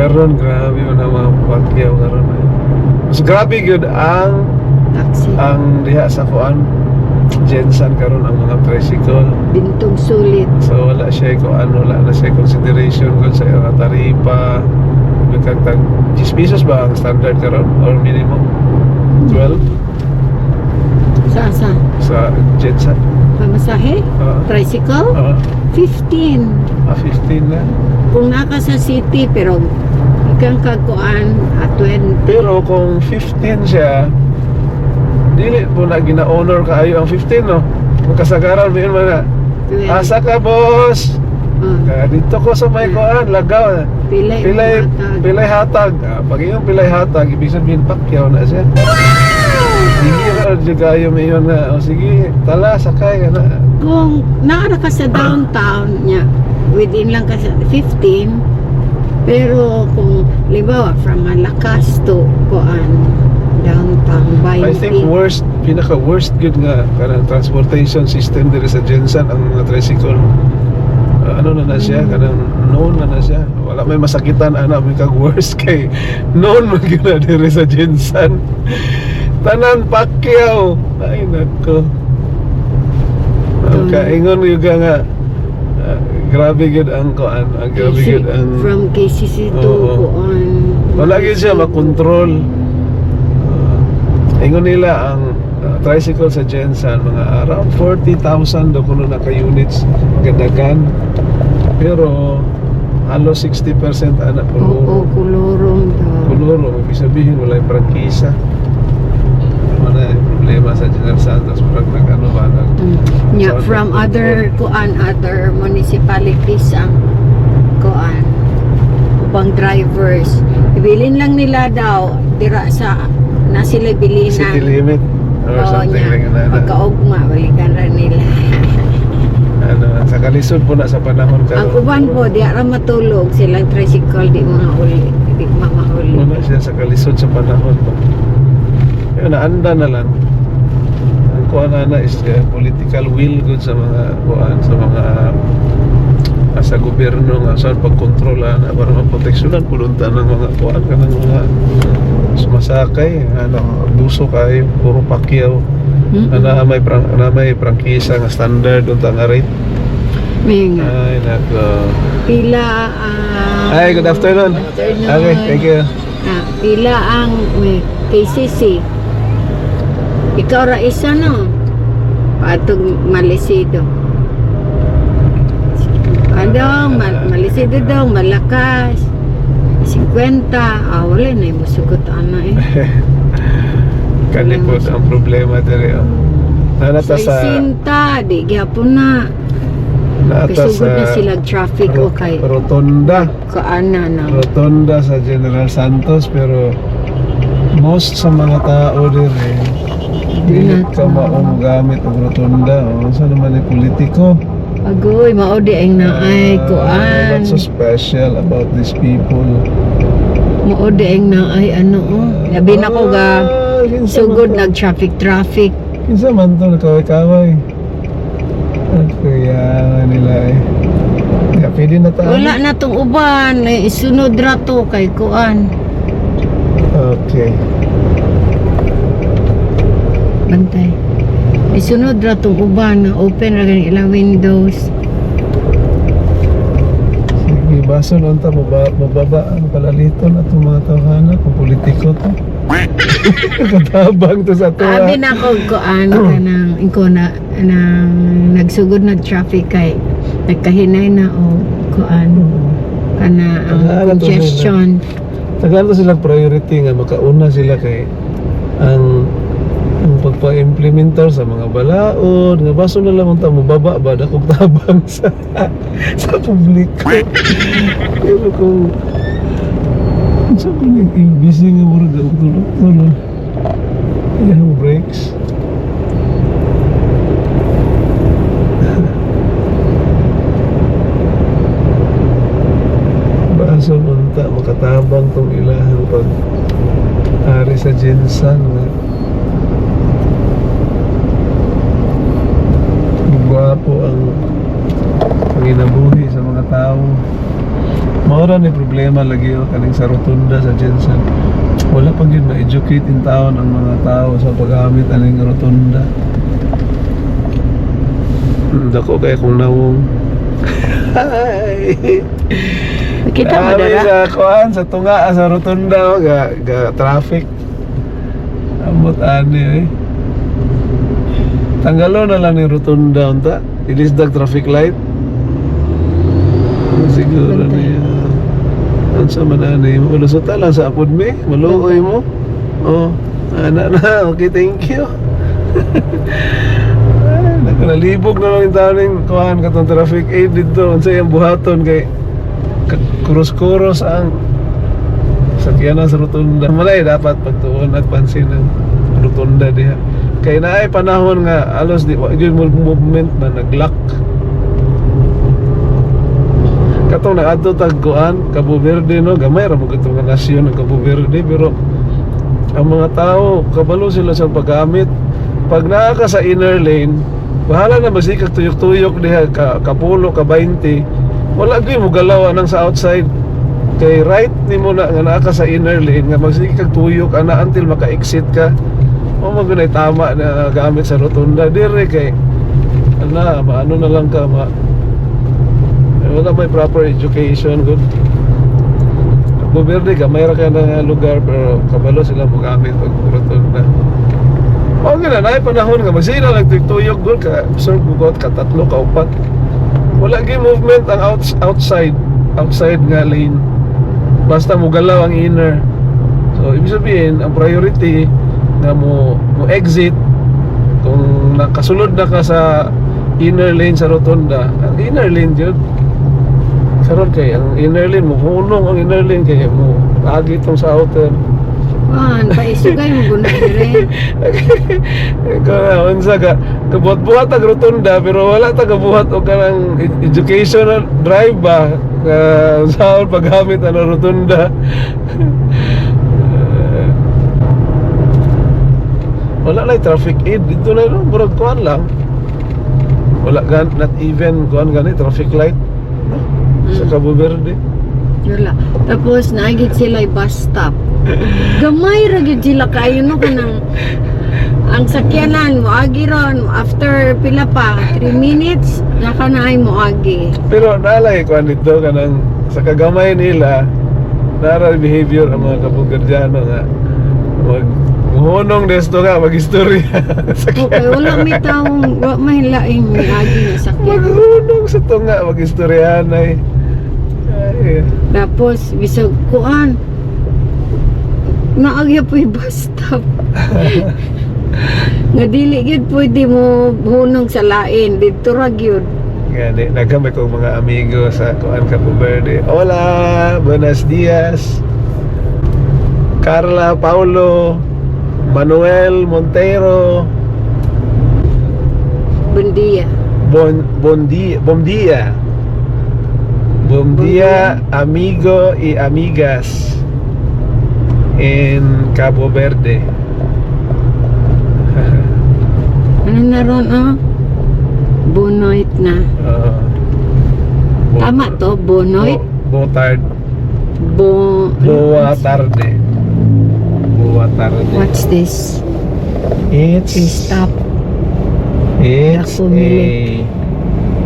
Karon grabe mo na mga pagyaw karon. Mas grabe gyud ang Taxi. ang diha sa kuan Jensen karon ang mga tricycle. Bintog sulit. So wala siya ko ano wala na siya consideration kung sa mga taripa nagkagtag 10 pesos ba ang standard karon or minimum 12 Sa sa sa Jensen. pamasahe? Uh, Tricycle? uh, 15. ah, 15 na. Kung naka sa city pero ikang kakuan at 20. Pero kung 15 siya, dili po na gina-honor kaayo ang 15 no. Magkasagaran mo yun 20. Asa ka boss? Oh, Ah, dito ko sa may kuan, lagaw. pilay. Pilay, matag. pilay hatag. Ah, pag yung pilay hatag, ibig sabihin pakyaw na siya. Sige ka, juga yung mayon na, o sige, tala, sakay ka na. Kung naara ka sa downtown niya, within lang ka sa 15, pero kung libawa from Malakas to kuan downtown by I think worst, pinaka worst good nga kanang transportation system diri sa Jensen ang mga tricycle. Ah, ano na na siya, kanang known na na siya. Wala may masakitan ana may kag worst kay known man gyud na diri sa Jensen. Tanan pakyaw. Ay nako. Dun. kaingon yung nga ah, grabe gud ang kuan, ang grabe KC gud ang from KCC to Oo. kuan. wala siya makontrol. Uh, ingon nila ang uh, tricycle sa Jensen mga around 40,000 do kuno na ka units gadagan. Pero halos 60% anak Oo, kuluro. kulurong daw. Kuluro, ibig sabihin wala yung prangkisa. Problema sa General Santos, parang nag-ano ba, nag, Mm. Yeah, from other kuan other municipalities ang kuan upang drivers ibilin lang nila daw dira sa na sila bilinan city limit or Oo something niya. like that. Pagkaugma, balikan ra nila. Ano, sa kalisod po na sa panahon Ang uban po, di ara matulog silang tricycle, di mga uli, di mamahuli. Wala siya sa kalisod sa panahon ba. Yun, naanda na lang. Ang kuha na na is uh, political will good sa mga kuhaan, sa mga ah, sa gobyerno nga saan pagkontrola na para maproteksyonan pulunta ng mga kuhaan ka ng mga sumasakay ano buso kayo puro pakyaw Mm-mm. na may prang na may prangkisa nga standard unta nga rate May nga. ay nako Pila ang... ay good afternoon Afternoon. okay thank you Ah, pila ang may KCC. Ikaw ra isa no? Patog malisido. Ano, mal malisido daw, malakas. 50. Ah, wala na yung musugot ana eh. Kalipod ang problema diri oh. Nanata sa 60, di gyapon na. nata Kasugod na sa sila traffic o kay Rotonda. kaana na. Rotonda sa General Santos pero most sa mga tao diri dili ka maong gamit og rotonda o sa naman ni politiko Agoy, mao di ang naay Ah, kuan. what's so special about these people Mao di ang naay ano oh. Labi na ko ga Ah, sugod nag traffic traffic. kinsa man to nakaway-kaway kaya nila eh kaya pwede na tayo Wala na tong uban, eh, isunod ra to kay kuan. okay Bantay. Isunod ra tong uban na open ra gani ilang windows. Sige, baso nun ta, mababa, mababa ang palalito na itong mga tawhana kung politiko to. Katabang to sa tuwa. Abi na ko kuan kanang ingko na nang nagsugod na traffic kay nagkahinay na o kuan kana ang to congestion. Tagaan to silang priority nga makauna sila kay ang ang pagpa-implementar sa mga balaod nga baso na lang unta mababa ba dakog tabang sa sa publiko. Pero kung sa kung busy nga murag ang tulog-tulog yung breaks. Baso unta makatabang tong ilahang pag ari sa Jinsan nga gwapo ang panginabuhi sa mga tao Maura ni problema lagi o kaning sa rotunda sa Jensen. Wala pang yun ma-educate in town ang mga tao sa paggamit aning rotunda. Dako kaya kung nawong. Kita mo dara. sa kuan sa tunga sa rotunda o, ga, ga traffic. Amot ani eh. Tanggalo na lang ni rotunda unta. Ilisdag traffic light. Siguro Bantay. niya. Ano sa mananay mo? Lusot ta lang sa apod me. Maluoy mo. Oh. Ana na. Okay, thank you. Nalibog na lang yung tao ng kuhan katong traffic aid dito. Unsa yung buhaton kay ka- kuros-kuros ang sakyanan sa rotunda. Malay dapat pagtuon at pansin ng rotunda diha. Kay naay panahon nga alos di gyud mo movement na naglock. Katong nakadto tag kuan Cabo Verde no? Gamay ra mo katong nga nasyon ng Cabo Verde pero ang mga tao kabalo sila sa paggamit. Pag naa ka sa inner lane bahala na masikag tuyok-tuyok diha ka kapulo ka 20 wala gyud mo galaw nang sa outside. Kay right nimo na nga naa ka sa inner lane nga magsikag tuyok ana until maka-exit ka o mo gunay tama na gamit sa rotunda dire kay ana maano na lang ka ma. Wala may proper education good. Cabo Verde gamay ra ka na lugar pero kabalo sila mo gamit og rotunda. O gina na panahon nga magsina lang tuyok good ka observe bugot ka tatlo ka upat. Wala gyud movement ang outs, outside outside nga lane. Basta mo galaw ang inner. So ibig sabihin ang priority nga mo mo exit kung nakasulod na ka sa inner lane sa rotunda ang inner lane yun karon kay ang inner lane mo hunong ang inner lane kay mo agi tong sa outer Kuan, paisugay mo guna dire. Kaya unsa ka kabuhat-buhat ang rotunda pero wala ta kabuhat og kanang ed- educational drive ba ka sa paggamit ang rotunda. Eh, wala na traffic aid dito na no murag kuan lang. Wala gan not even kuan gani traffic light no? sa Mm. Cabo Verde. Wala. Tapos naagit sila bus stop. Gamay ra gyud sila kayo no kanang ang sakyanan mo agi ron after pila pa 3 minutes naka na ay mo agi. Pero naalay ko dito kanang sa kagamay nila nara behavior ang mga kabugardyano nga mag muhunong desto nga mag-istorya Okay, wala may taong wa may laing may agi na sakyan. maghunong sa to nga mag-istoryanay ay Tapos bisag kuan naagya po yung bus stop. nga dili gyud pwede mo hunong sa lain dito ra gyud. Gani, nagamay ko mga amigo sa Kuan Cabo Verde. Hola, buenos dias. Carla, Paulo, Manuel, Montero, Buen dia. Bon, bon dia, bom dia. Amigo y amigas in Cabo Verde. Ano na ron ah? Bonoit na. Uh, bo- Tama to, bonoit. Bo, botard, Bo... boa tarde. Tarde. What's this? It's Stop. It's Comelec.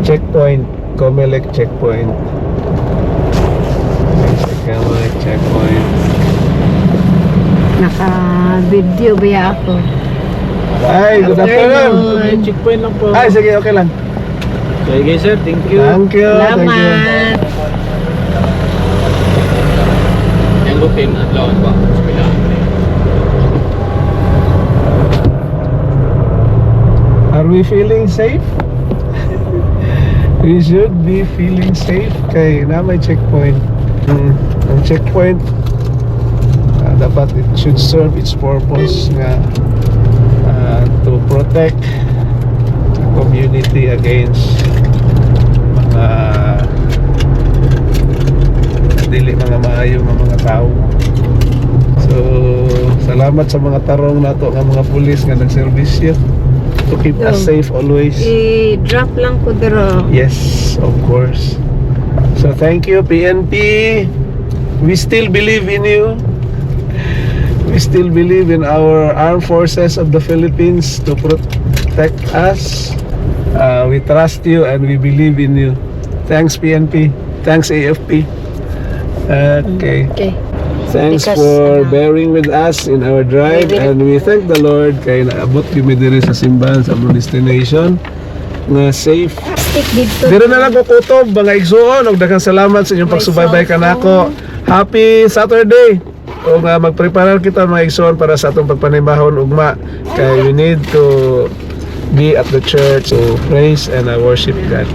a checkpoint. Comelec checkpoint. Comelec checkpoint. Naka-video ba ako? Ay, good afternoon. Checkpoint lang po. Ay, sige, okay lang. Okay, sir. Thank you. Thank you. Thank you. Salamat. Yung lupin at lawan? Are we feeling safe? we should be feeling safe kay na may checkpoint. Mm, ang checkpoint ah, dapat it should serve its purpose nga ah, to protect the community against mga dili mga maayo nga mga tao. So, salamat sa mga tarong nato nga mga pulis nga nagserbisyo to keep us So, safe always. I-drop lang ko dito. Yes, of course. So thank you PNP. We still believe in you. We still believe in our armed forces of the Philippines to protect us. Uh, we trust you and we believe in you. Thanks PNP. Thanks AFP. Okay. Okay. Thanks Because, for ano, bearing with us in our drive will- and we thank the Lord kay naabot kami diri sa simbahan sa among destination nga safe. Stick dito. Dito na lang ko kutob mga igsuon ug daghang salamat sa inyong pagsubaybay kanako. Happy Saturday. O nga magprepare kita mga igsuon para sa atong pagpanimahon ugma kay we need to be at the church to praise and uh, worship God.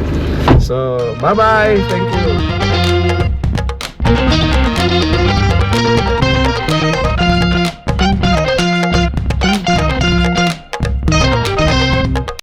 So, bye-bye. Thank you.